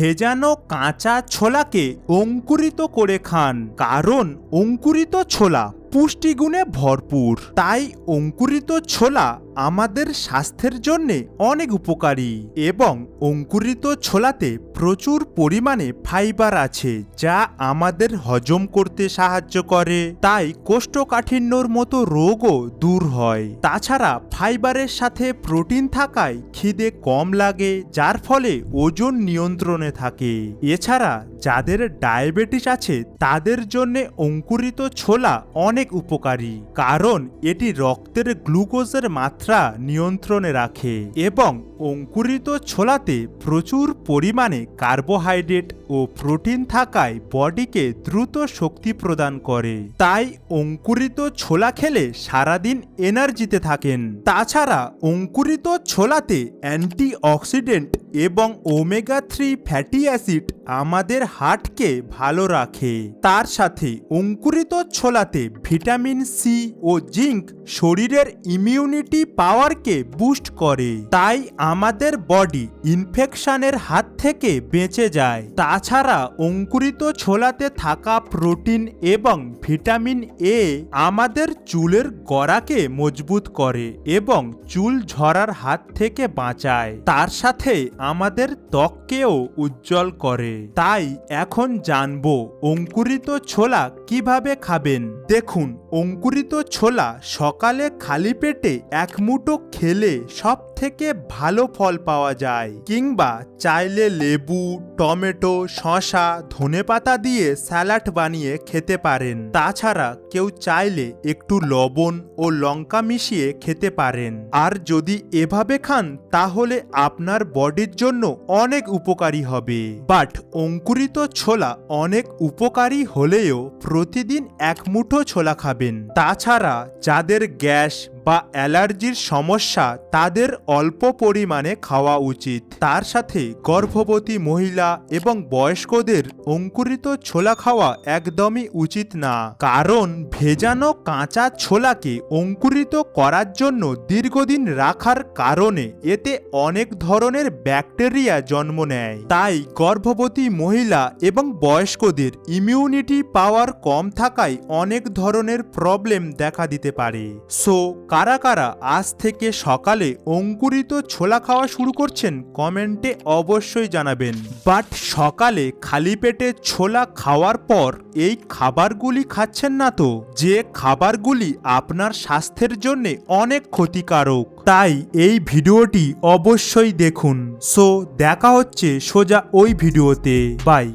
ভেজানো কাঁচা ছোলাকে অঙ্কুরিত করে খান কারণ অঙ্কুরিত ছোলা পুষ্টিগুণে ভরপুর। তাই অঙ্কুরিত ছোলা আমাদের স্বাস্থ্যের জন্যে অনেক উপকারী এবং অঙ্কুরিত ছোলাতে প্রচুর পরিমাণে ফাইবার আছে যা আমাদের হজম করতে সাহায্য করে। তাই কোষ্ঠকাঠিন্যর মতো রোগও দূর হয়। তাছাড়া ফাইবারের সাথে প্রোটিন থাকায় খিদে কম লাগে, যার ফলে ওজন নিয়ন্ত্রণে থাকে। এছাড়া যাদের ডায়াবেটিস আছে, তাদের জন্য অঙ্কুরিত ছোলা অনেক উপকারী, কারণ এটি রক্তের গ্লুকোজের মাত্রা নিয়ন্ত্রণে রাখে এবং অঙ্কুরিত ছোলাতে প্রচুর পরিমাণে কার্বোহাইড্রেট ও প্রোটিন থাকায় বডিকে দ্রুত শক্তি প্রদান করে। তাই অঙ্কুরিত ছোলা খেলে সারাদিন এনার্জিতে থাকেন। তাছাড়া অঙ্কুরিত ছোলাতে অ্যান্টিঅক্সিডেন্ট এবং ওমেগা থ্রি ফ্যাটি অ্যাসিড আমাদের হার্টকে ভালো রাখে। তার সাথে অঙ্কুরিত ছোলাতে ভিটামিন সি ও জিঙ্ক শরীরের ইমিউনিটি পাওয়ারকে বুস্ট করে। তাই আমাদের বডি ইনফেকশনের হাত থেকে বেঁচে যায়। তাছাড়া অঙ্কুরিত ছোলাতে থাকা প্রোটিন এবং ভিটামিন এ আমাদের চুলের গড়াকে মজবুত করে এবং চুল ঝরার হাত থেকে বাঁচায়। তার সাথে আমাদের ত্বককেও উজ্জ্বল করে। তাই এখন জানব অঙ্কুরিত ছোলা কীভাবে খাবেন। দেখুন, অঙ্কুরিত ছোলা সকালে খালি পেটে এক মুঠো খেলে সব থেকে ভালো ফল পাওয়া যায়। কিংবা চাইলে লেবু, টমেটো, শসা, ধনেপাতা দিয়ে স্যালাড বানিয়ে খেতে পারেন। তাছাড়া কেউ চাইলে একটু লবণ ও লঙ্কা মিশিয়ে খেতে পারেন। আর যদি এভাবে খান, তাহলে আপনার বডির জন্য অনেক উপকারী হবে। বাট অঙ্কুরিত ছোলা অনেক উপকারী হলেও প্রতিদিন এক মুঠো ছোলা খাবেন। তাছাড়া যাদের গ্যাস বা অ্যালার্জির সমস্যা তাদের অল্প পরিমাণে খাওয়া উচিত। তার সাথে গর্ভবতী মহিলা এবং বয়স্কদের অঙ্কুরিত ছোলা খাওয়া একদমই উচিত না। কারণ ভেজানো কাঁচা ছোলাকে অঙ্কুরিত করার জন্য দীর্ঘদিন রাখার কারণে এতে অনেক ধরনের ব্যাকটেরিয়া জন্ম নেয়। তাই গর্ভবতী মহিলা এবং বয়স্কদের ইমিউনিটি পাওয়ার কম থাকায় অনেক ধরনের প্রবলেম দেখা দিতে পারে। সো কারা কারা আজ থেকে সকালে অঙ্কুরিত ছোলা খাওয়া শুরু করছেন কমেন্টে অবশ্যই জানাবেন। বাট সকালে খালি পেটে ছোলা খাওয়ার পর এই খাবারগুলি খাচ্ছেন না তো। যে খাবারগুলি আপনার স্বাস্থ্যের জন্য অনেক ক্ষতিকারক। তাই এই ভিডিওটি অবশ্যই দেখুন। সো দেখা হচ্ছে সোজা ওই ভিডিওতে। বাই।